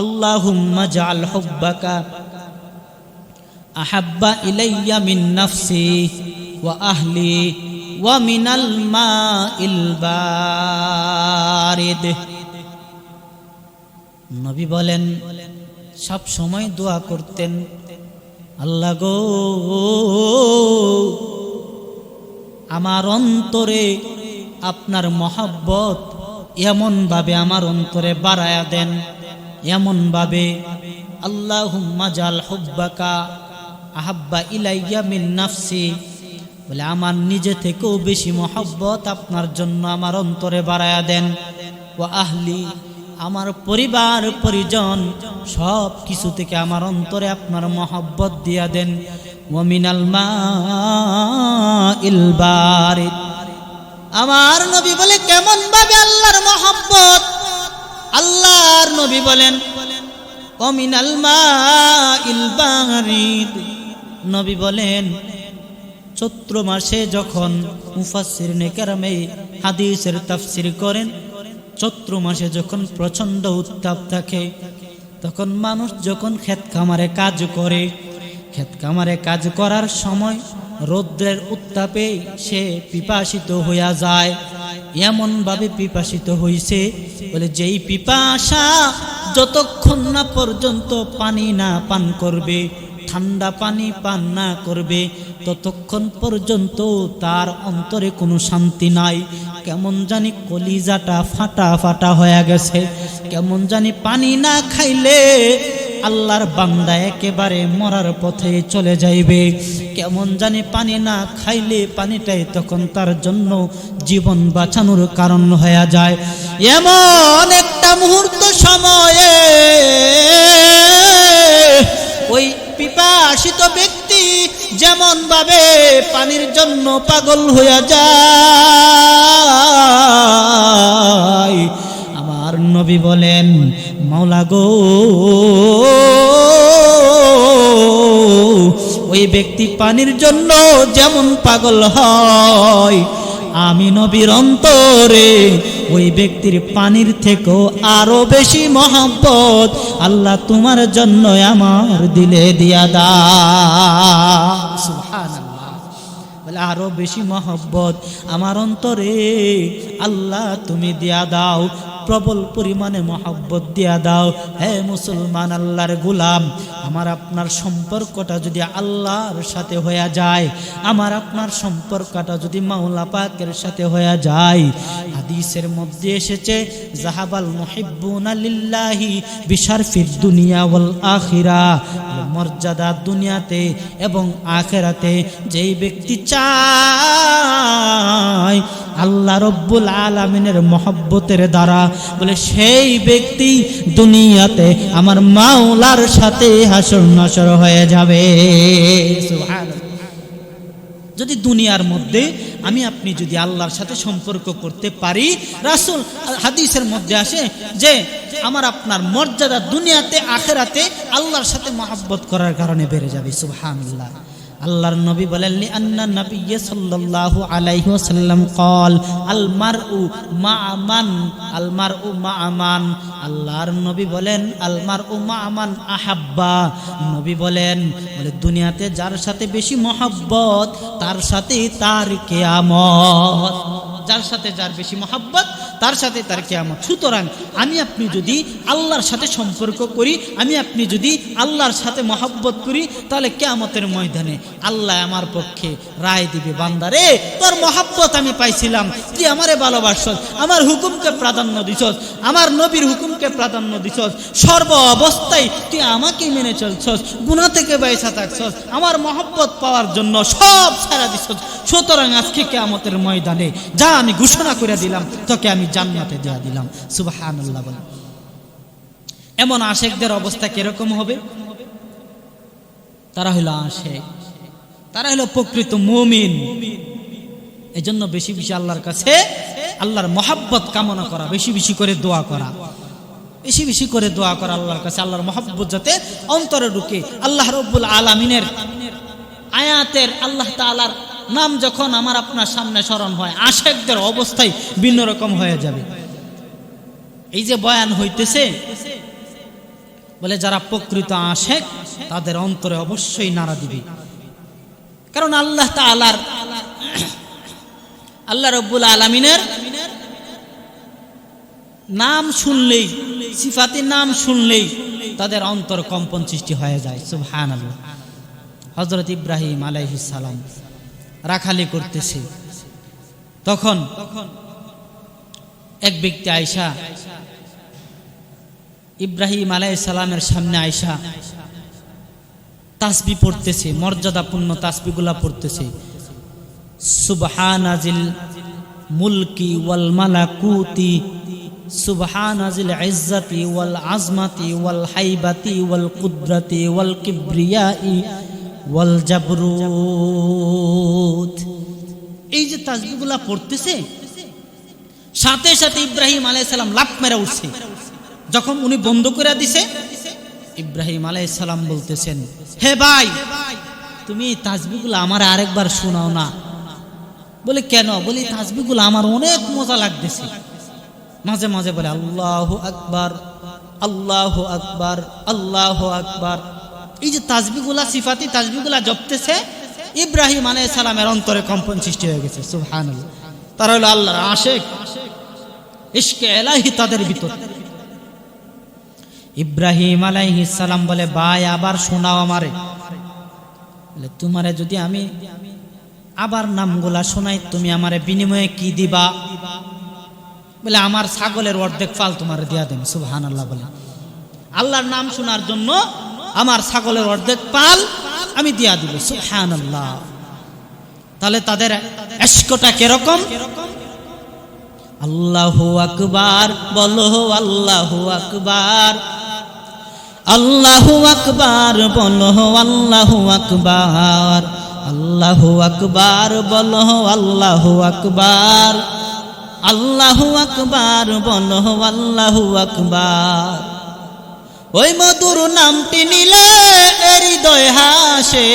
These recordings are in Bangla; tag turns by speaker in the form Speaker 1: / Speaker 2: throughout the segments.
Speaker 1: আল্লাহুম্মা জাল হুব্বাকা আহাব্বা ইলাইয়া মিন নাফসি ওয়া আহলি ওয়া মিনাল মাইল বারিদ। নবী বলেন, সব সময় দোয়া করতেন। আল্লাহ গো, আমার অন্তরে আপনার মহাব্বত এমনভাবে আমার অন্তরে বাড়ায়া দেন। এমনভাবে আল্লাহ জাল হুব্বাকা আহাব্বা ইলাইয়া মিন নাফসি। বলে, আমার নিজে থেকেও বেশি মহব্বত আপনার জন্য আমার অন্তরে বাড়ায়া দেন। ও আহলি, আমার পরিবার, পরিজন, সব কিছু থেকে আমার অন্তরে আপনার মহব্বত দিয়া দেন। ওমিনাল মা ইলবারিদ আমার নবী বলে কেমন ভাবে আল্লাহর মহব্বত আল্লাহর নবী বলেন অমিনাল মা নবী বলেন, চৈত্র মাসে যখন মুফাসির নেকারামে হাদিসের তাফসির করেন, চৈত্র মাসে যখন প্রচণ্ড উত্তাপ থাকে, তখন মানুষ যখন ক্ষেত খামারে কাজ করে, ক্ষেত খামারে কাজ করার সময় রৌদ্রের উত্তাপে সে পিপাসিত হইয়া যায়। এমনভাবে পিপাসিত হইছে বলে, যেই পিপাসা যতক্ষণ না পর্যন্ত পানি না পান করবে, ঠান্ডা পানি পান না করবে, ততক্ষণ পর্যন্ত তার অন্তরে কোনো শান্তি নাই। কেমন জানি কলিজাটা ফাটা ফাটা হয়ে গেছে। কেমন জানি পানি না খাইলে আল্লাহর বান্দা একেবারে মরার পথে চলে যাইবে। কেমন জানি পানি না খাইলে পানিটাই তখন তার জন্য জীবন বাঁচানোর কারণ হয়ে যায়। এমন একটা মুহূর্ত সময়ে ওই পিপাসিত ব্যক্তি যেমন ভাবে পানির জন্য পাগল হইয়া যায় আমার নবী বলেন, মাওলা গো, ওই ব্যক্তি পানির জন্য যেমন পাগল হয়, আমি নবীর অন্তরে ওই ব্যক্তির পানির থেকেও আরও বেশি মহব্বত আল্লাহ তোমার জন্য আমার দিলে দিয়া দা। আরও বেশি মহব্বত আমার অন্তরে আল্লাহ তুমি দিয়া দাও। প্রবল পরিমাণে মহব্বত দিয়া দাও। হে মুসলমান আল্লাহর গুলাম আমার আপনার সম্পর্কটা যদি আল্লাহর সাথে হয়ে যায়, আমার আপনার সম্পর্কটা যদি মাওলা পাকের সাথে হয়ে যায়। হাদিসের মধ্যে এসেছে, জাহাবাল মুহিব্বুনা লিল্লাহি বিশারফিদ দুনিয়া ওয়াল আখিরা মর্যাদা দুনিয়াতে এবং আখেরাতে যেই ব্যক্তি চায় আল্লাহ রব্বুল আলমিনের মহব্বতের দ্বারা, বলে সেই ব্যক্তি দুনিয়াতে আমার মাওলার সাথে হাসর নসর হয়ে যাবে। যদি দুনিয়ার মধ্যে আমি আপনি যদি আল্লাহর সাথে সম্পর্ক করতে পারি, রাসুল হাদিসের মধ্যে আসে যে, আমার আপনার মর্যাদা দুনিয়াতে, আখেরাতে আল্লাহর সাথে মহাব্বত করার কারণে বেড়ে যাবে। সুবহানাল্লাহ। আল্লাহর নবী বলেন, লি আন্না নবিয়ে সাল্লাল্লাহু আলাইহি ওয়াসাল্লাম কল আল মারউ মা আমান আল মারউ মা আমান আল্লাহর নবী বলেন, আল মারউ মা আমান আহাব্বা। নবী বলেন, বলে, দুনিয়াতে যার সাথে বেশি মহব্বত, তার সাথেই তার কেয়ামত। যার সাথে যার বেশি মহব্বত তার সাথে তার কেয়ামত। সুতরাং আমি আপনি যদি আল্লাহর সাথে সম্পর্ক করি, আমি আপনি যদি আল্লাহর সাথে মহাব্বত করি, তাহলে কেয়ামতের ময়দানে আল্লাহ আমার পক্ষে রায় দিবে। বান্দারে, তোর মহাব্বত আমি পাইছিলাম। তুই আমারে ভালোবাসছ আমার হুকুমকে প্রাধান্য দিছস, আমার নবীর হুকুমকে প্রাধান্য দিছস। সর্ব অবস্থায় তুই আমাকে মেনে চলছস গুণা থেকে বাইসা থাকছস, আমার মহব্বত পাওয়ার জন্য সব ছাড়া দিছস। সুতরাং আজকে কেয়ামতের ময়দানে যা আমি ঘোষণা করে দিলাম, তোকে আমি জান্নাতে দেওয়া দিলাম। সুবাহান আল্লাহ বলে এমন আশেকদের অবস্থা কীরকম হবে? তারা হইল আশেক। তারা হলো প্রকৃত মুমিন। এই জন্য বেশি বেশি আল্লাহর কাছে আল্লাহর মহাব্বত কামনা করা, বেশি বেশি করে দোয়া করা। বেশি বেশি করে দোয়া করা আল্লাহর কাছে, আল্লাহর মহাব্বত যাতে অন্তরে ঢুকে। আল্লাহ রব্বুল আলমিনের আয়াতের আল্লাহ তালার নাম যখন আমার আপনার সামনে স্মরণ হয়, আশেকদের অবস্থায় ভিন্ন রকম হয়ে যাবে। এই যে বয়ান হইতেছে, বলে যারা প্রকৃত আশেক, তাদের অন্তরে অবশ্যই নাড়া দিবে। কারণ আল্লাহ তালার আল্লাহ রব্বুল আলমিনের নাম শুনলেই, সিফাতির নাম শুনলেই তাদের অন্তর কম্পন সৃষ্টি হয়ে যায়। সুবহান আল্লাহ হজরত ইব্রাহিম আলাইহিস সালাম। রাখালি করতেছে। তখন এক ব্যক্তি আয়সা ইব্রাহিম আলাই সালামের সামনে আয়সা তাসবি পড়তেছে, মর্যাদাপূর্ণ তাসবিগুলা পড়তেছে। সুবহানাজিল মুলকি ওয়াল মালাকুতি, সুবহানাজিল ইজ্জাতি ওয়াল আজমাতি ওয়াল হাইবাতি ওয়াল কুদরতি ওয়াল কিবরিয়াই ওয়াল জাবরুত। এই যে তাসবিগুলা পড়তেছে, সাথে সাথে ইব্রাহিম আলাইহিস সালাম লাফ মেরে উঠছে। যখন উনি বন্ধ করে দিছে, ইব্রাহিম আলাইহিস সালাম বলতেছেন, হে ভাই, তুমি এই আমার আরেকবার শোনাও না। বলে, কেন? বলি তাসবিগুলো আমার অনেক মজা লাগতেছে। মাঝে মাঝে বলে, আল্লাহ আকবার আল্লাহ আকবার আল্লাহ আকবার। এই যে তাজবিগুলা সিফাতি তাসবিগুলা জপতেছে, ইব্রাহিম আলাইহিস সালামের অন্তরে কম্পন সৃষ্টি হয়ে গেছে, সুবহানাল্লাহ। তারা হলো আল্লাহর আশেক, ইশকে এলাহি তাদের ভিতর। ইব্রাহিম আলাইহিস সালাম বলে, ভাই, আবার শোনাও আমারে। বলে, তোমারে যদি আমি আবার নামগুলা শোনাই, তুমি আমারে বিনিময়ে কি দিবা? বলে, আমার ছাগলের অর্ধেক ফাল তোমার দিয়া দেন সুবহান আল্লাহ বলে। আল্লাহর নাম শোনার জন্য আমার ছাগলের অর্ধেক পাল আমি দিয়া দিব। সুবহান আল্লাহ তাহলে তাদের এসকটা কীরকম? আল্লাহু আকবার, বলো আল্লাহু আকবার। আল্লাহু আকবার, বলো আল্লাহু আকবার। আল্লাহু আকবার, বলো আল্লাহু আকবার। আল্লাহু আকবার, বলো আল্লাহু আকবার। ওই মধুর নামটি নিলে হৃদয় হাসে।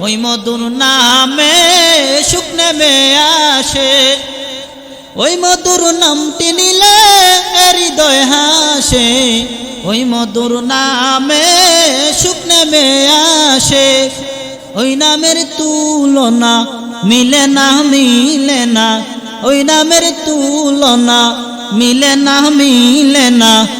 Speaker 1: ওই মধুর নামে সুখ নেমে আসে। ওই মধুর নামটি নিলে হৃদয় হাসে। ওই মধুর নামে সুখ নেমে আসে। ওই নামের তুলনা মিলে না মিলে না। ওই নামের তুলনা মিলে না মিলে না।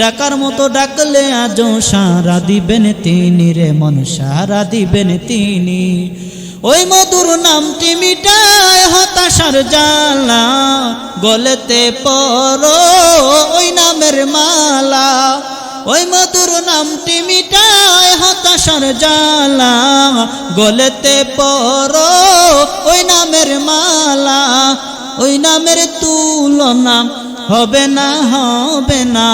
Speaker 1: ডাকার মতো ডাকলে আজও সারা দিবেন তিনি রে, মন সারা দিবেন তিনি। ওই মধুর নামটি মিটায় হতাশার জালা গলেতে পর ওই নামের মালা। ওই মধুর নামটি মিটায় হতাশার জালা গলেতে পর ওই নামের মালা। ওই নামের তুলনা হবে না হবে না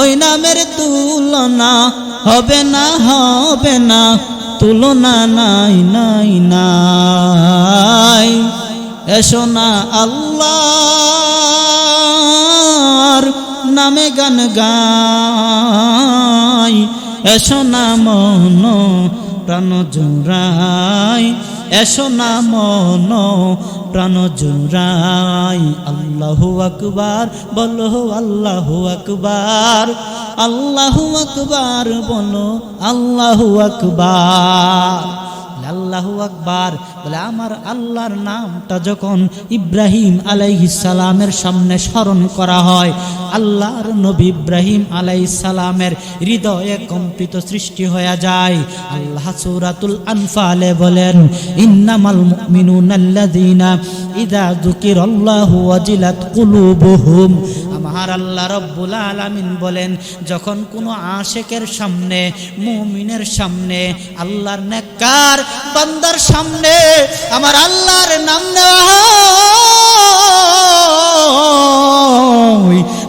Speaker 1: ওই নামের তুলনা হবে না হবে না, তুলনা নাই নাই নাই। এসো না আল্লাহর নামে গান গাই। এসো না মন প্রাণ জোড়াই। এসো না মন প্রাণ জুরাই আল্লাহ আকবার বলো আল্লাহ আকবার আল্লাহ আকবার বলো আল্লাহ আকবার। আল্লাহু আকবার। বলে, আমার আল্লাহর নামটা যখন ইব্রাহিম সালামের সামনে স্মরণ করা হয়, আল্লাহর নবী ইব্রাহিম সালামের হৃদয়ে কম্পিত সৃষ্টি হয়ে যায়। আল্লাহ সূরাতুল আনফালে বলেন, ইন্নামাল মুমিনুনাল্লাযীনা ইযা যুকিরাল্লাহু ওয়াজিলাত কুলুবুহুম। আমার আল্লাহ রব্বুল আলামিন বলেন, যখন কোনো আশেকের সামনে, মুমিনের সামনে, আল্লাহর নেককার বান্দার সামনে আমার আল্লাহর নাম নেওয়া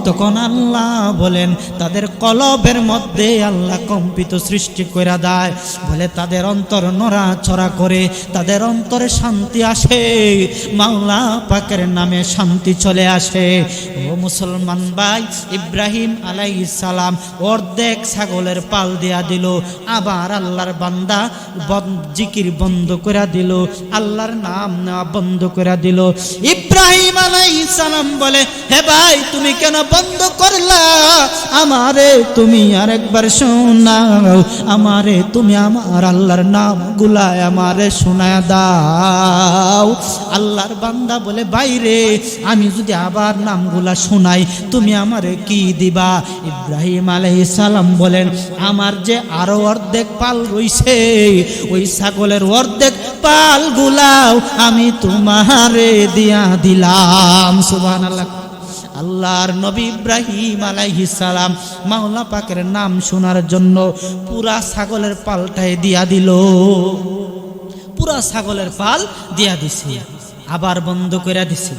Speaker 1: তখন আল্লাহ বলেন, তাদের কলবের মধ্যে আল্লাহ কম্পিত সৃষ্টি করে দেয়। বলে, তাদের অন্তর নড়াচড়া করে, তাদের অন্তরে শান্তি আসে, মাওলা পাকের নামে শান্তি চলে আসে। ও মুসলমান ভাই, ইব্রাহিম আলাইহিস সালাম অর্ধেক ছাগলের পাল দিয়া দিল, আবার আল্লাহর বান্দা বন- জিকির বন্ধ করে দিল, আল্লাহর নাম নেওয়া বন্ধ করে দিল। ইব্রাহিম আলাইহিস সালাম বলে, হে ভাই, তুমি কেন বন্ধ করলা। আমারে তুমি আর একবার শোনাও। আমারে তুমি আমার আল্লাহর নাম গুলায় আমারে শোনায় দাও। আল্লাহর বান্দা বলে, বাইরে, আমি যদি আবার নামগুলা শোনাই, তুমি আমারে কি দিবা? ইব্রাহিম আলাইহিস সালাম বলেন, আমার যে আরও অর্ধেক পাল রইছে, ওই ছাগলের অর্ধেক পাল গুলাও আমি তোমারে দিয়া দিলাম। সুবহানাল্লাহ। আল্লাহর নবী ইব্রাহিম সালাম মাওলা পাকের নাম শোনার জন্য পুরা ছাগলের পালটাই দিয়া দিল। পুরা ছাগলের পাল দিয়া দিছে। আবার বন্ধ করে দিছে।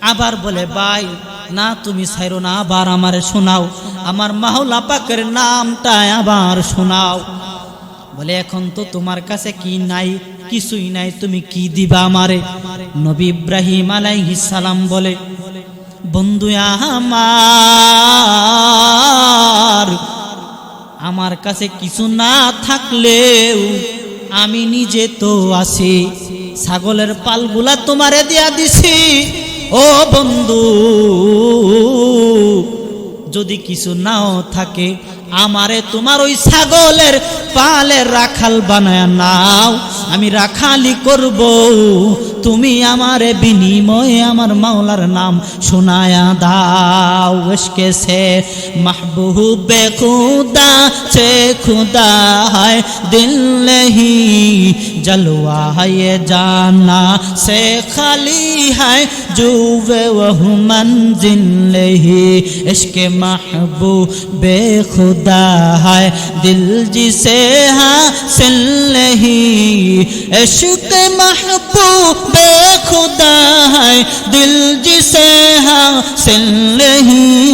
Speaker 1: আবার বলে, ভাই, না তুমি ছাইরো না, আবার আমারে শোনাও। আমার মাওলা পাকের নামটা আবার শোনাও। বলে, এখন তো তোমার কাছে কি নাই, কিছুই নাই, তুমি কি দিবা আমারে? নবী ইব্রাহিম সালাম বলে বন্ধু আমার আমার কাছে কিছু না থাকলেও আমি নিজে তো আছি। ছাগলের পালগুলা তোমারে দিয়া দিছি। ও বন্ধু, যদি কিছু নাও থাকে, আমারে তোমার ওই ছাগলের পালের রাখাল বানায় নাও। আমি রাখালি করব। তুমি আমারে বিনিময়ে আমার মাওলার নাম শোনায়া দাও এসকে সে মাহবুবে খুদা সে খুদা হয় দিল হি जलवा है ये जाना से खाली है जुवे वह मंजिल ही इश्क महबूब खुदा है दिल जिसे हासिल नहीं इश्क महबूब खुदा है दिल जिसे हासिल नहीं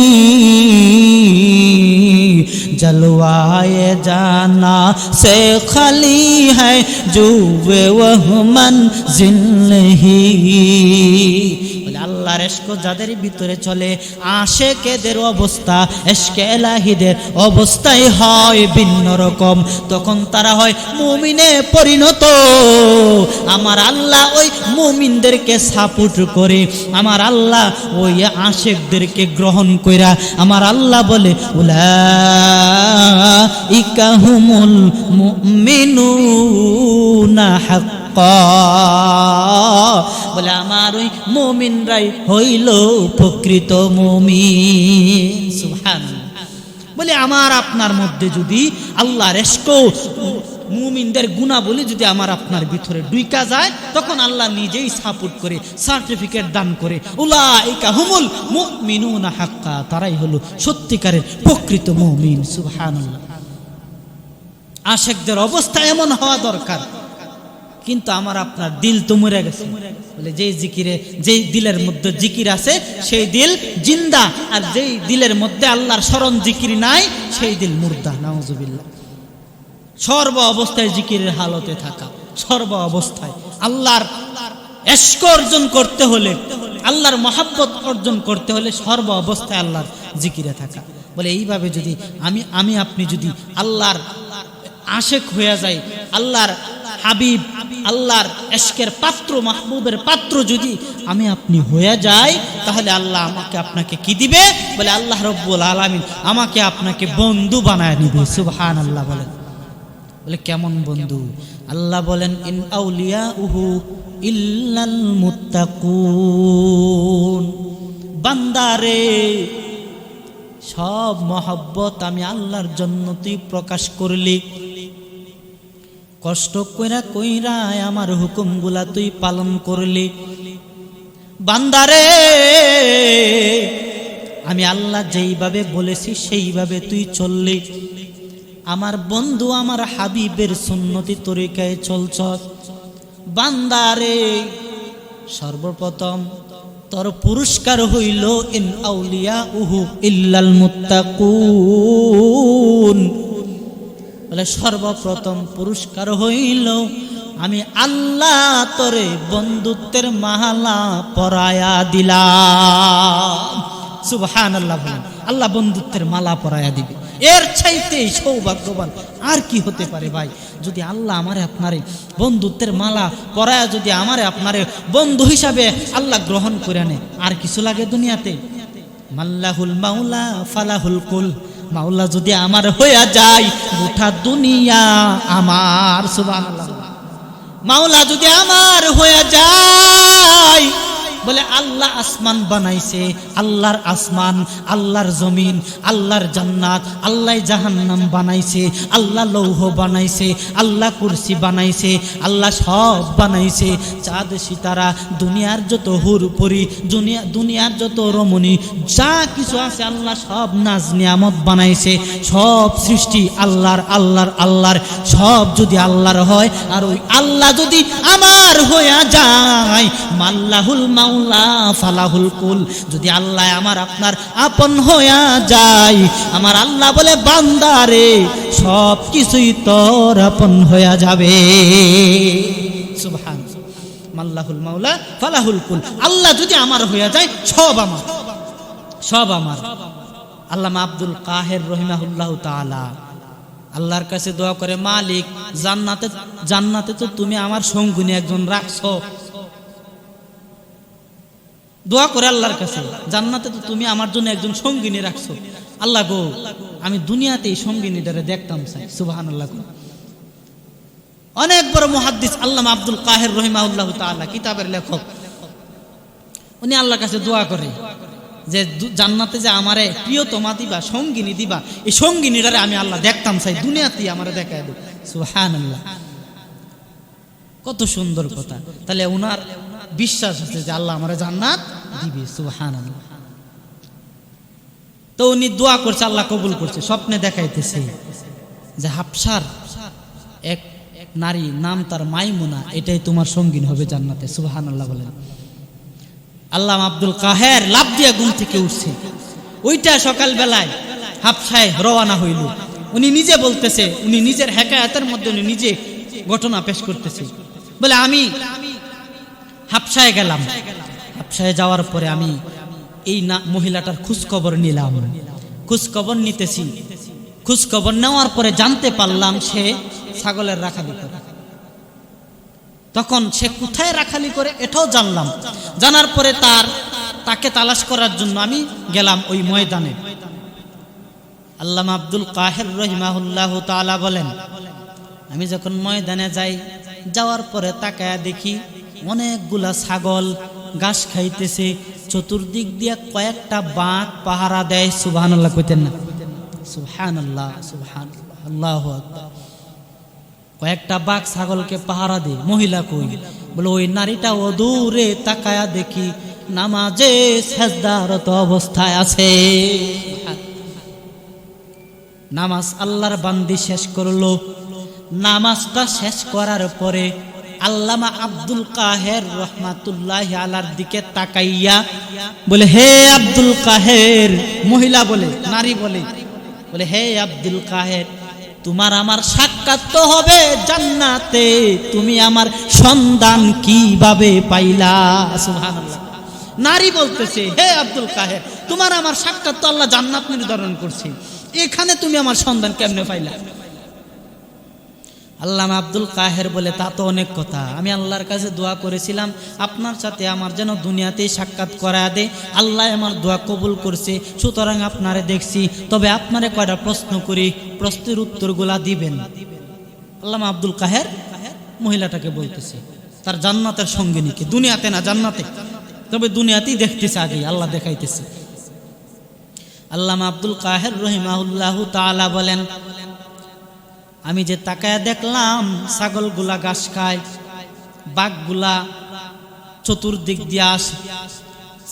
Speaker 1: जलवाए जाना से खाली है जुवे वह मंजिल ही বলে আল্লাহর এস্ক যাদের ভিতরে চলে, আশেকেদের অবস্থা এসকে এলাহিদের অবস্থাই হয় ভিন্ন রকম। তখন তারা হয় মুমিনে পরিণত। আমার আল্লাহ ওই মুমিনদেরকে সাপোর্ট করে, আমার আল্লাহ ওই আশেকদেরকে গ্রহণ কইরা, আমার আল্লাহ বলে উলা ইকাহুমুল মুমিনুনা বলে আমার ওই মুমিনরাই হইল প্রকৃত মুমিন। সুবহানাল্লাহ। বলে আমার আপনার মধ্যে যদি আল্লাহ রেস্কো মুমিনদের গুণা বলে যদি আমার আপনার ভিতরে ডুইকা যায়, তখন আল্লাহ নিজেই সাপোর্ট করে, সার্টিফিকেট দান করে। হুমুল হাক্কা, তারাই হলো সত্যিকারের প্রকৃত মুমিন। সুবহানাল্লাহ। আশেকদের অবস্থা এমন হওয়া দরকার। কিন্তু আমার আপনার দিল তো মরে গেছে। বলে যেই জিকিরে, যেই দিলের মধ্যে জিকির আছে, সেই দিল জিন্দা। আর যেই দিলের মধ্যে আল্লাহর স্মরণ জিকির নাই, সেই দিল মুর্দা। নাউজুবিল্লাহ। সর্ব অবস্থায় জিকিরের হালতে থাকা। সর্ব অবস্থায় আল্লাহর এস্ক অর্জন করতে হলে, আল্লাহর মহাব্বত অর্জন করতে হলে সর্ব অবস্থায় আল্লাহর জিকিরে থাকা। বলে এইভাবে যদি আমি আমি, আপনি যদি আল্লাহর আশেক হয়ে যাই, আল্লাহর হাবিব আল্লাহর এশকের পাত্র, মাহবুবের পাত্র যদি আমি আপনি হয়ে যাই, তাহলে আল্লাহ আমাকে আপনাকে কি দিবে? বলে, আল্লাহ রব্বুল আলামিন আমাকে আপনাকে বন্ধু বানায় নিবে সুবহান আল্লাহ বলেন। বলে, কেমন বন্ধু? আল্লাহ বলেন, ইন আউলিয়া উহু ইল্লাল মুত্তাকুন। বান্দারে, সব মহব্বত আমি আল্লাহর জন্য তুই প্রকাশ করলি। কষ্ট কইরা কইরা আমার হুকুমগুলা তুই পালন করলি। বান্দারে, আমি আল্লাহ যেইভাবে বলেছি সেইভাবে তুই চললি। আমার বন্ধু, আমার হাবিবের সুন্নতি তরিকায় চলছ। বান্দারে, সর্বপ্রথম তোর পুরস্কার হইল, ইন আউলিয়া উহু ইল্লাল মুত্তাকুন। বলে, সর্বপ্রথম পুরস্কার হইল আমি আল্লাহ তোরে বন্ধুত্বের মাহালা পরায়া দিলাম। সুবহান আল্লাহ আল্লাহ বন্ধুত্বের মালা পরায়া দিবে। এর চাইতে সৌভাগ্যবান আর কি হতে পারে ভাই? যদি আল্লাহ আমারে আপনারে বন্ধুত্বের মালা পরায়া যদি আমারে আপনারে বন্ধু হিসাবে আল্লাহ গ্রহণ করে নেয়, আর কিছু লাগে দুনিয়াতে? মাল্লাহুল মাওলা, ফালাহুল কুল। মাওলা যদি আমার হইয়া যায় গোটা দুনিয়া আমার সুবহানাল্লাহ। মাওলা যদি আমার হইয়া যায় বলে, আল্লাহ আসমান বানাইছে, আল্লাহর আসমান, আল্লাহর জমিন, আল্লাহর জান্নাত, আল্লাহ জাহান্নাম বানাইছে, আল্লাহ লৌহ বানাইছে, আল্লাহ কুরসি বানাইছে, আল্লাহ সব বানাইছে। চাঁদ, সিতারা, দুনিয়ার যত হুর পরি দুনিয়া দুনিয়ার যত রমণী, যা কিছু আছে আল্লাহ সব নাজ নিয়ামত বানাইছে। সব সৃষ্টি আল্লাহর আল্লাহর আল্লাহর। সব যদি আল্লাহর হয়, আর ওই আল্লাহ যদি আমার হইয়া যায়, মাল্লাহুল মাওলা, ফালাহুল কুল। যদি আল্লাহ আমার আপনার আপন হইয়া যায়, আমার আল্লাহ বলে বান্দারে সব কিছুই তোর আপন হইয়া যাবে। সুবহান। মাল্লাহুল মাওলা, ফালাহুল কুল। আল্লাহ যদি আমার হইয়া যায়, সব আমার। সব আমার। আল্লামা আব্দুল কাহের রহিমাহুল্লাহ তাআলা। আল্লাহর কাছে দোয়া করে, মালিক, জান্নাতে জান্নাতে তো তুমি আমার সঙ্গিনী একজন রাখছো। দোয়া করে আল্লাহর কাছে, জান্নাতে তো তুমি আমার জন্য একজন সঙ্গিনী রাখছো। আল্লাহ গো, আমি দুনিয়াতে এই সঙ্গিনীটারে দেখতাম চাই সুবাহান আল্লাহ অনেক বড় মুহাদ্দিস আল্লাহ আব্দুল কাহের রহিমাউল্লাহ তাআলা, কিতাবের লেখক। উনি আল্লাহর কাছে দোয়া করে যে জান্নাতে যে আমারে প্রিয় তোমা দিবা, সঙ্গিনী দিবা, এই সঙ্গিনীটারে আমি আল্লাহ দেখতাম চাই, দুনিয়াতেই আমারে দেখায় দেব সুহান আল্লাহ কত সুন্দর কথা। তাহলে ওনার বিশ্বাস আছে যে আল্লাহ আমারে জান্নাত দিবে সুহান তো উনি দোয়া করছে, আল্লাহ কবুল করছে, স্বপ্নে দেখাইতেছে যে হাফসার এক নারী নাম তার মাইমুনা, এটাই তোমার সঙ্গীন হবে জান্নাতে সুবহান আল্লাহ বলেন। আল্লাহ আব্দুল কাহের লাভ দিয়া ঘুম থেকে উঠছে। ওইটা সকাল বেলায় হাফসায় রওয়ানা হইল। উনি নিজে বলতেছে, উনি নিজের হেকায়াতের মধ্যে উনি নিজে ঘটনা পেশ করতেছে। বলে, আমি হাফসায় গেলাম। হাফসায় যাওয়ার পরে আমি এই না, মহিলাটার খোঁজখবর নিলাম। খোঁজখবর নিতেছি। খোঁজখবর নেওয়ার পরে জানতে পারলাম সে ছাগলের রাখালি করে। তখন সে কোথায় রাখালি করে এটাও জানলাম। জানার পরে তার, তাকে তালাশ করার জন্য আমি গেলাম ওই ময়দানে। আল্লামা আব্দুল কাহের রহিমাহুল্লাহ তাআলা বলেন, আমি যখন ময়দানে যাই, যাওয়ার পরে তাকায়া দেখি অনেকগুলা ছাগল ঘাস খাইতেছে, চতুর্দিক দিয়ে কয়েকটা বাঘ পাহারা দেয় সুবহান আল্লাহ কইতেন না? সুবহান আল্লাহ সুবহান আল্লাহ কয়েকটা বাঘ ছাগলকে পাহারা দে মহিলা কই? বলে, ওই নারীটা ও দূরে তাকায়া দেখি নামাজে সেজদারত অবস্থায় আছে। নামাজ আল্লাহর বান্দি শেষ করল। নামাজটা শেষ করার পরে আল্লামা আব্দুল কাহের রহমাতুল্লাহ আলার দিকে তাকাইয়া বলে, হে আব্দুল কাহের। মহিলা বলে, নারী বলে বলে, হে আব্দুল কাহের, তোমার আমার সাক্ষাৎ তো হবে জান্নাতে। তুমি আমার সন্ধান কীভাবে পাইলা? নারী বলতেছে, হে আব্দুল কাহের, তোমার আমার সাক্ষাৎ তো আল্লাহ জান্নাত নির্ধারণ করছে। এখানে তুমি আমার সন্ধান কেমনে পাইলা? আল্লামা আব্দুল কাহের বলে, তা তো অনেক কথা। আমি আল্লাহর কাছে দোয়া করেছিলাম, আপনার সাথে আমার যেন দুনিয়াতেই সাক্ষাৎ করা দে। আল্লাহ আমার দোয়া কবুল করছে, সুতরাং আপনারে দেখছি। তবে আপনারে কয়টা প্রশ্ন করি, প্রশ্নের উত্তরগুলা দিবেন। আল্লামা আব্দুল কাহের মহিলাটাকে বলতেছে, তার জান্নাতের সঙ্গিনীকে দুনিয়াতে না জান্নাতে? তবে দুনিয়াতেই দেখতেছে আগে আল্লাহ দেখাইতেছে। আল্লামা আব্দুল কাহের রহিমাউল্লাহ তাআলা বলেন আমি যে তাকায় দেখলাম, ছাগলগুলা ঘাস খায়, বাঘগুলা চতুর্দিক দিয়ে আসে।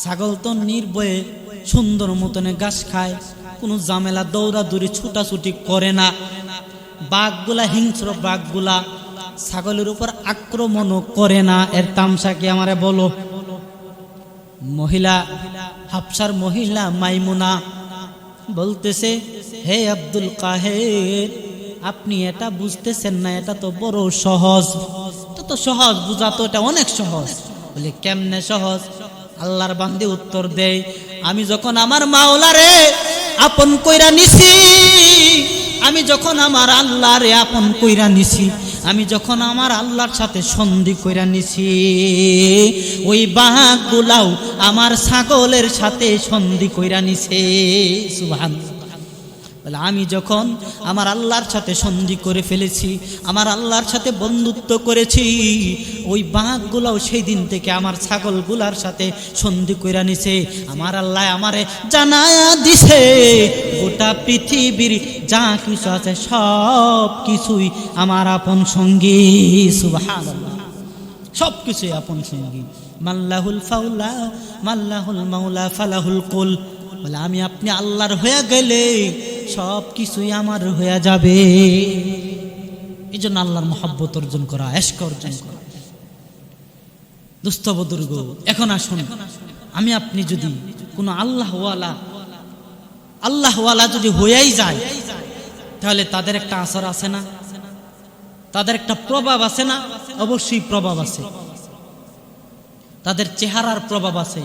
Speaker 1: ছাগল তো নির্ভয়ে সুন্দর মতনে ঘাস খায়, কোনো জামেলা দৌড়াদৌড়ি, ছুটাছুটি করে না। বাঘগুলা, হিংস্র বাঘগুলা ছাগলের উপর আক্রমণও করে না। এর তামসা কি আমারে বলো? মহিলা, হাফসার মহিলা মাইমুনা বলতেছে, হে আব্দুল কাহের আপনি এটা বুঝতেছেন না, এটা তো বড় সহজ। এটা তো সহজ, বুঝা তো এটা অনেক সহজ। বলে, কেমনে সহজ? আল্লাহর বান্দে উত্তর দেয় আমি যখন আমার মাওলারে আপন কইরা নিছি, আমি যখন আমার আল্লাহরে আপন কইরা নিছি, আমি যখন আমার আল্লাহর সাথে সন্ধি কইরা নিছি, ওই বাঘগুলাও আমার ছাগলের সাথে সন্ধি কইরা নিছে, সুবহানাল্লাহ। আমি যখন আমার আল্লাহর সাথে সন্ধি করে ফেলেছি, আমার আল্লাহর সাথে বন্ধুত্ব করেছি, ওই বাঘগুলোও সেই দিন থেকে আমার ছাগলগুলার সাথে সন্ধি করে নিছে। আমার আল্লাহ আমারে জানায়া দিছে, গোটা পৃথিবীর যা কিছু আছে সব কিছুই আমার আপন সঙ্গী, সুবহানাল্লাহ। সব কিছুই আপন সঙ্গী। মাল্লাহুল ফাউলা, মাল্লাহুল মাওলা ফালাহুল কুল। বলে, আমি আপনি আল্লাহর হয়ে গেলে সব কিছুই আমার হয়ে যাবে। এই জন্য আল্লাহর মহাব্বত অর্জন করা, এশক অর্জন করা। দুস্থবদুর্গ এখন আসুন। আমি আপনি যদি কোনো আল্লাহওয়ালা আল্লাহওয়ালা যদি হয়েই যায়, তাহলে তাদের একটা আসর আছে না? তাদের একটা প্রভাব আছে না? অবশ্যই প্রভাব আছে। তাদের চেহারার প্রভাব আছে,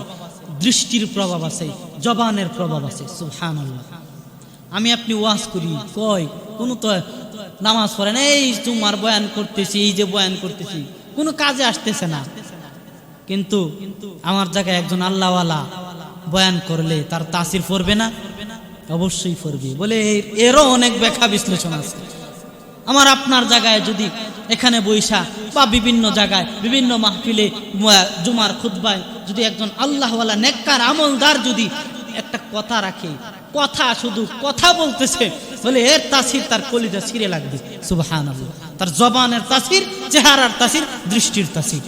Speaker 1: দৃষ্টির প্রভাব আছে, জবানের প্রভাব আছে। সুহান আমি আপনি ওয়াজ করি। কয়? কোনো তো নামাজ পড়ে না। এই তোমার বয়ান করতেছি, এই যে বয়ান করতেছি। কোনো কাজে আসতেছে না। কিন্তু আমার জায়গায় একজন আল্লাহওয়ালা বয়ান করলে তার তাসির পড়বে না? অবশ্যই পড়বে। বলে এর- এরও অনেক ব্যাখ্যা বিশ্লেষণ আছে। আমার আপনার জায়গায় যদি এখানে বৈশা বা বিভিন্ন জায়গায় বিভিন্ন মাহফিলে জুমার খুতবায় যদি একজন আল্লাহওয়ালা নেককার আমলদার যদি একটা কথা রাখে। কথা শুধু কথা বলতেছে। বলে, এর তাসির তার কলিজা ছিঁড়ে লাগবে। সুবহান তার জবানের তাসির, চেহারার তাসির, দৃষ্টির তাসির।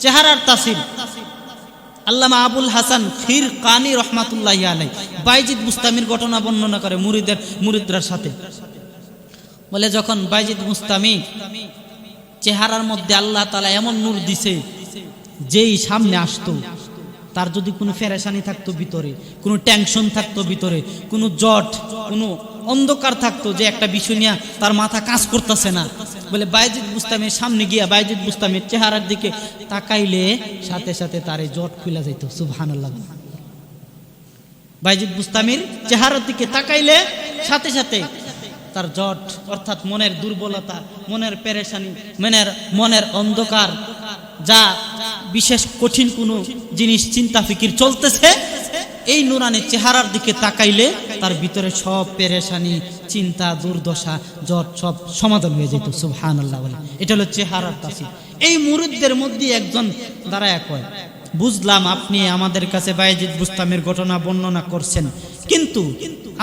Speaker 1: চেহারার তাসির। আল্লামা আবুল হাসান ফির কানি রহমাতুল্লাহ আলাই বাইজিদ মুস্তামির ঘটনা বর্ণনা করে মুরিদের, মুরিদরার সাথে। বলে, যখন বাইজিদ মুস্তামি চেহারার মধ্যে আল্লাহ তালা এমন নূর দিছে, যেই সামনে আসতো তার যদি কোনো ফেরেশানি থাকতো ভিতরে, কোনো টেনশন থাকতো ভিতরে, কোনো জট, কোনো অন্ধকার থাকতো যে একটা বিষয় নিয়ে তার মাথা কাজ করতেছে না। বলে বাইজিদ মুস্তামের সামনে গিয়া বাইজিদ মুস্তামের চেহারার দিকে তাকাইলে সাথে সাথে তার এই জট খুলে যাইত, সুবহানাল্লাহ। বাইজিদ মুস্তামির চেহারার দিকে তাকাইলে সাথে সাথে তার জট, অর্থাৎ মনের দুর্বলতা, মনের পেরেশানি, মনের মনের অন্ধকার যা বিশেষ কঠিন কোনো জিনিস চিন্তা ফিকির চলতেছে, এই নুরানির চেহারার দিকে তাকাইলে তার ভিতরে সব পেরেশানি, চিন্তা, দুর্দশা জট সব সমাধান হয়ে যেত সুবহান আল্লাহ বলে। এটা হলো চেহারার তাসির। এই মুরিদদের মধ্যে একজন দাঁড়ায় কয়, বুঝলাম আপনি আমাদের কাছে বাইজিদ বুস্তামের ঘটনা বর্ণনা করছেন, কিন্তু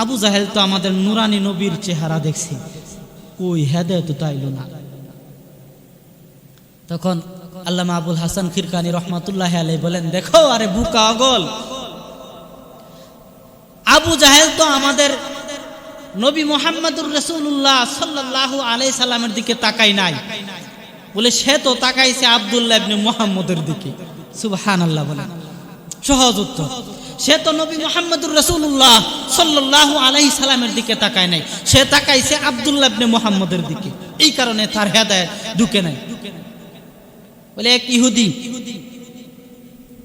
Speaker 1: আবু জাহেল তো আমাদের নুরানি নবীর চেহারা দেখছি। ওই হেদায়ত তাইল না? তখন আল্লামা আবুল হাসান খিরকানি রহমাতুল্লাহ আলাই বলেন, দেখো, আরে বুকা অগল আবু জাহেল তো আমাদের নবী মোহাম্মদুর রসুল্লাহ সাল্লাহ আলাই সাল্লামের দিকে তাকাই নাই। বলে, সে তো তাকাইছে আবদুল্লাহ ইবনে মোহাম্মদের দিকে। সুবহান আল্লাহ বলে সহজ উত্তর। সে তো নবী মোহাম্মদুর রসুল্লাহ সাল্লাহ আলাই সালামের দিকে তাকায় নাই। সে তাকাইছে আবদুল্লাহ ইবনে মোহাম্মদের দিকে। এই কারণে তার হেদায় ঢুকে নাই। বলে এক ইহুদি,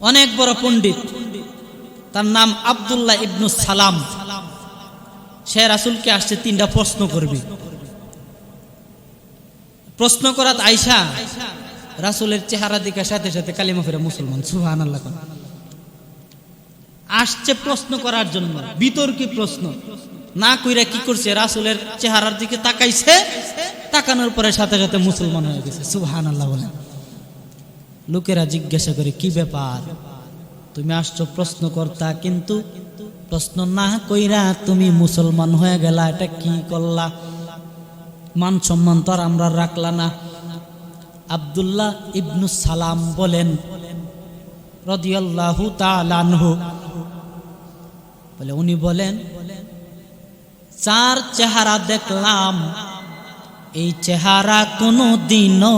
Speaker 1: অনেক বড় পণ্ডিত, তার নাম আবদুল্লাহ ইবনু সালাম। সে রাসুলকে আসছে তিনটা প্রশ্ন করবে। প্রশ্ন করাত আইসা রাসুলের চেহারা দিকে সাথে সাথে কালিমা ফেরা মুসলমান সুহান আল্লাহ আসছে প্রশ্ন করার জন্য, বিতর্কী প্রশ্ন। না কইরা কি করছে, রাসুলের চেহারার দিকে তাকাইছে, তাকানোর পরে সাথে সাথে মুসলমান হয়ে গেছে সুহান আল্লাহ বলেন। লোকেরা জিজ্ঞাসা করে, কি ব্যাপার? তুমি আসছো প্রশ্ন করতা কিন্তু প্রশ্ন না কইরা তুমি মুসলমান হয়ে গেলা, এটা কি করলা? মান সম্মান তো আর আমরা রাখলা না। আব্দুল্লাহ ইবনু সালাম বলেন, রদিয়াল্লাহু তালানহু বলে উনি বলেন, চার চেহারা দেখলাম এই চেহারা কোনো দিনও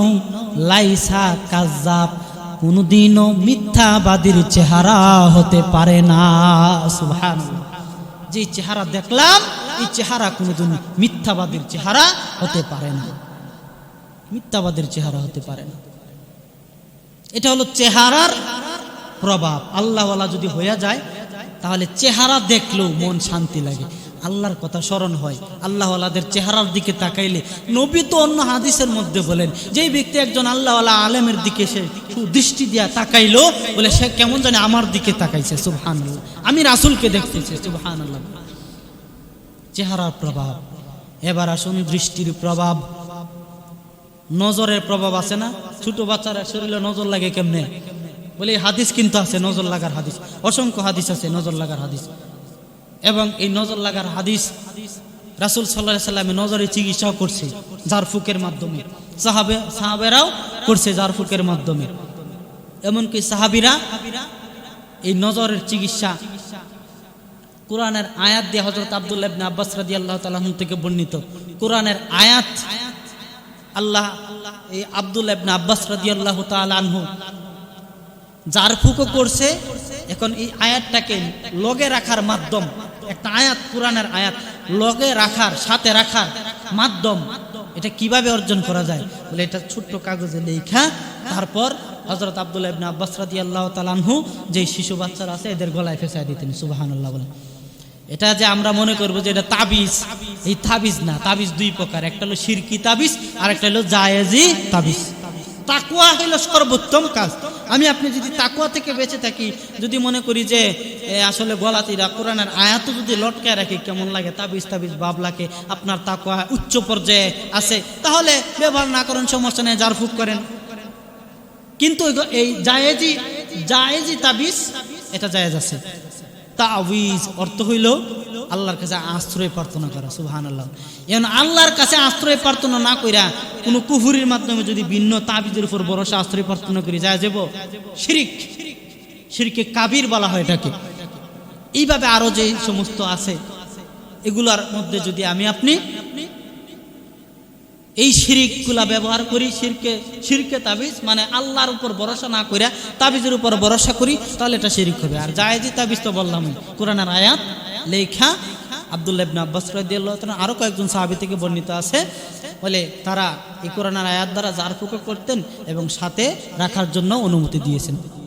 Speaker 1: লাইসা কাজাব কোনদিনও মিথ্যাবাদীর চেহারা হতে পারে না। সুবহান যে চেহারা দেখলাম, এই চেহারা কোনোদিন মিথ্যাবাদীর চেহারা হতে পারে না। মিথ্যাবাদের চেহারা হতে পারে না। এটা হলো চেহারার প্রভাব। আল্লাহওয়ালা যদি হইয়া যায়, তাহলে চেহারা দেখলেও মন শান্তি লাগে। আল্লাহর কথা স্মরণ হয়। আল্লাহওয়ালাদের চেহারার দিকে তাকাইলে নবী তো অন্য হাদিসের মধ্যে বলেন, যেই ব্যক্তি একজন আল্লাহওয়ালা আলেমের দিকে সে দৃষ্টি দিয়া তাকাইলো, বলে সে কেমন জানে আমার দিকে তাকাইছে সুবহান আমি রাসুলকে দেখতেছি সুবহান আল্লাহ চেহারার প্রভাব। এবার আসুন দৃষ্টির প্রভাব। নজরের প্রভাব আছে না? ছোট বাচ্চারা শরীরে নজর লাগে কেমনে? বলে হাদিস কিন্তু আছে, নজর লাগার হাদিস। অসংখ্য হাদিস আছে, নজর লাগার হাদিস। এবং এই নজর লাগার হাদিস রাসুল সাল্লাহ সাল্লামে নজরের চিকিৎসাও করছে জারফুকের মাধ্যমে। সাহাবে সাহাবেরাও করছে জারফুকের মাধ্যমে। এমনকি সাহাবিরা এই নজরের চিকিৎসা কোরআনের আয়াত দিয়ে হজরত আবদুল্লাহ আব্বাস রাদিয়াল্লাহু আল্লাহ আনহু থেকে বর্ণিত। কোরআনের আয়াত আল্লাহ এই আব্দুল ইবনে আব্বাস রাদিয়াল্লাহু তাআলা আনহু যার ফুকো করছে, এখন এই আয়াতটাকে লগে রাখার মাধ্যম একটা আয়াত, কোরআনের আয়াত, লগে রাখার, সাথে রাখার মাধ্যম, এটা কীভাবে অর্জন করা যায়? বলে এটা ছোট্ট কাগজে লেখা তারপর হজরত আবদুল্লাহ ইবনে আব্বাস রাদিয়াল্লাহু তাআলা আনহু যে শিশু বাচ্চারা আছে, এদের গলায় ফেসায় দিতেন, সুবহানাল্লাহ বলে এটা যে আমরা মনে করব যে এটা তাবিজ, এই তাবিজ না, তাবিজ দুই প্রকার। একটা হলো শিরকি তাবিজ আর একটা হলো জায়েজি তাবিজ। তাকুয়া হইল সর্বোত্তম কাজ। আমি আপনি যদি তাকুয়া থেকে বেঁচে থাকি, যদি মনে করি যে আসলে গলাতিরা কোরআনের আয়াত যদি লটকায় রাখি, কেমন লাগে, তাবিজ তাবিজ বাব লাগে, আপনার তাকুয়া উচ্চ পর্যায়ে আছে, তাহলে ব্যবহার না করেন, সমস্যা নেই জারফুক করেন। কিন্তু এই জায়েজি জায়েজি তাবিজ, এটা জায়েজ আছে। তাবিজ অর্থ হইল আল্লাহর কাছে আশ্রয় প্রার্থনা করা সুবহান আল্লাহ এখন আল্লাহর কাছে আশ্রয় প্রার্থনা না কইরা কোনো কুফুরির মাধ্যমে যদি ভিন্ন তাবিজের উপর ভরসা আশ্রয় প্রার্থনা করি, যায় যাব? শিরিক। শিরিকে কাবির বলা হয় এটাকে। এইভাবে আরও যে সমস্ত আছে, এগুলার মধ্যে যদি আমি আপনি এই শিরিকগুলা ব্যবহার করি, শিরকে শিরকে তাবিজ মানে আল্লাহর উপর ভরসা না করিয়া তাবিজের উপর ভরসা করি, তাহলে এটা শিরিক হবে। আর জায়েজি তাবিজ তো বললাম কোরআনের আয়াত লেখা আবদুল্লাহ ইবনা আব্বাস রাদিয়াল্লাহু তাআলা আরও কয়েকজন সাহাবি থেকে বর্ণিত আছে। বলে তারা এই কোরআনের আয়াত দ্বারা জার ফুকা করতেন এবং সাথে রাখার জন্য অনুমতি দিয়েছেন।